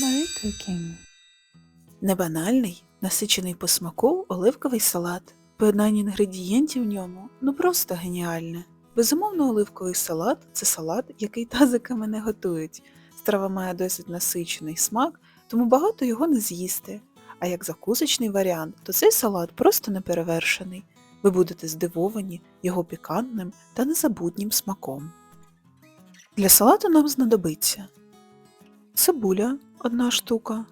Marie. Небанальний, насичений по смаку оливковий салат. Поєднання інгредієнтів в ньому ну просто геніальне. Безумовно, оливковий салат це салат, який тазиками не готують. Страва має досить насичений смак, тому багато його не з'їсти. А як закусочний варіант, то цей салат просто неперевершений. Ви будете здивовані його пікантним та незабутнім смаком. Для салату нам знадобиться цибуля – одна штука,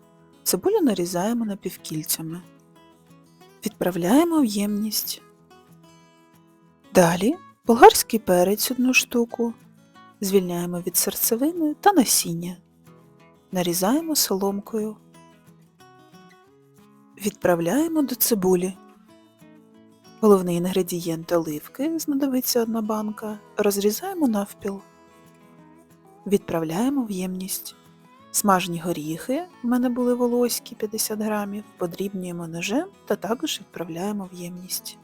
Цибулю нарізаємо напівкільцями. Відправляємо в ємність. Далі болгарський перець одну штуку. Звільняємо від серцевини та насіння. Нарізаємо соломкою. Відправляємо до цибулі. Головний інгредієнт оливки знадобиться одна банка. Розрізаємо навпіл. Відправляємо в ємність. Смажені горіхи, в мене були волоські 50 грамів, подрібнюємо ножем та також відправляємо в ємність.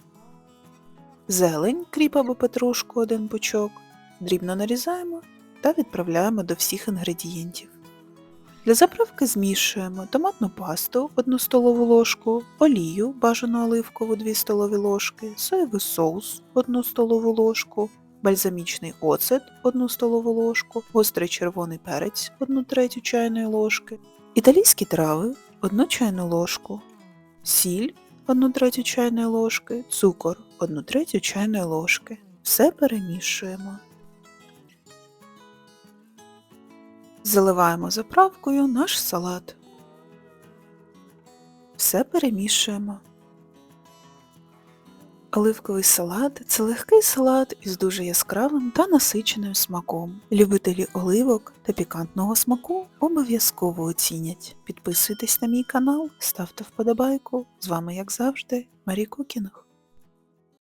Зелень, кріп або петрушку один пучок, дрібно нарізаємо та відправляємо до всіх інгредієнтів. Для заправки змішуємо томатну пасту 1 столову ложку, олію бажану оливкову 2 столові ложки, соєвий соус 1 столову ложку, бальзамічний оцет 1 столову ложку, гострий червоний перець 1 третю чайної ложки, італійські трави 1 чайну ложку, сіль 1 третю чайної ложки, цукор 1 третю чайної ложки. Все перемішуємо. Заливаємо заправкою наш салат. Все перемішуємо. Оливковий салат це легкий салат із дуже яскравим та насиченим смаком. Любителі оливок та пікантного смаку обов'язково оцінять. Підписуйтесь на мій канал, ставте вподобайку. З вами, як завжди, Марі Кукінг.